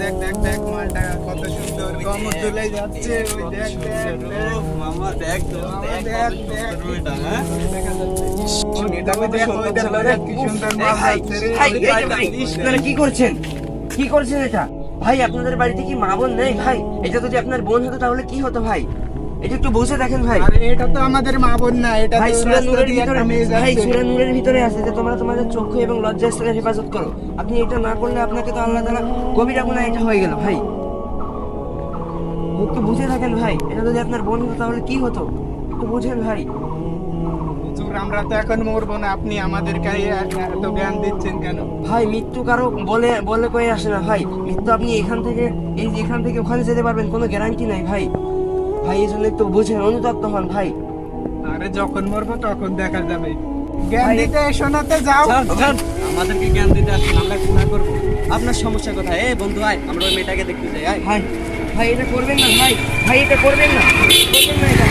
দেখ দেখ দেখ মালটা কত সুন্দর যাচ্ছে ওই দেখ দেখ মামা দেখ তো দেখ দেখ, দেখ। এটা, হ্যাঁ? দেখা যাচ্ছে এটা কত সুন্দর কি সুন্দর মাল ভাই রে ভাই ওই এই দেখ, যে ভাই ওই দেখ। আপনারা কি করছেন কি করছেন এটা ভাই আপনাদের বাড়িতে কি মা বোন নেই ভাই এটা যদি আপনার বোন হতো তাহলে কি হতো ভাই এটা একটু বুঝে দেখেন ভাই। আরে এটা তো আমাদের মা বোন না এটা ভাই সুরা নূরের ভিতরে ভাই। সুরা নূরের ভিতরে আছে যে তোমরা তোমাদের চক্ষু এবং লজ্জাস্থানের হেফাজত করো। আপনি এটা না করলে আপনাকে তো আল্লাহ তাআলা কবিরা গুনাহ এটা হয়ে গেল ভাই। একটু বুঝে থাকেন ভাই এটা যদি আপনার বোন হতো তাহলে কি হতো? একটু বুঝেন ভাই। আমরা তো এখন মরবো না আপনি আমাদেরকে এ- এত জ্ঞান দিচ্ছেন কেন? ভাই মৃত্যু কারও বলে বলে কয়ে আসে না ভাই। মৃত্যু আপনি এখান থেকে এই এখান থেকে ওখানে যেতে পারবেন কোনো গ্যারান্টি নাই ভাই। ভাই এই জন্য একটু বুঝেন অনুতপ্ত হন ভাই। আরে যখন মরবো তখন দেখা যাবে। জ্ঞান দিতে শোনাতে যাও। ছাড়, যাও আমাদেরকে জ্ঞান দিতে আসলে আমরা গুণা করব। আপনার সমস্যা কোথায়? এ বন্ধু ভাই আমরা ওই মেয়েটাকে দেখতে যাই আয়। ভাই ভাই এটা করবেন না ভাই। ভাই এটা করবেন না। করবেন না এটা।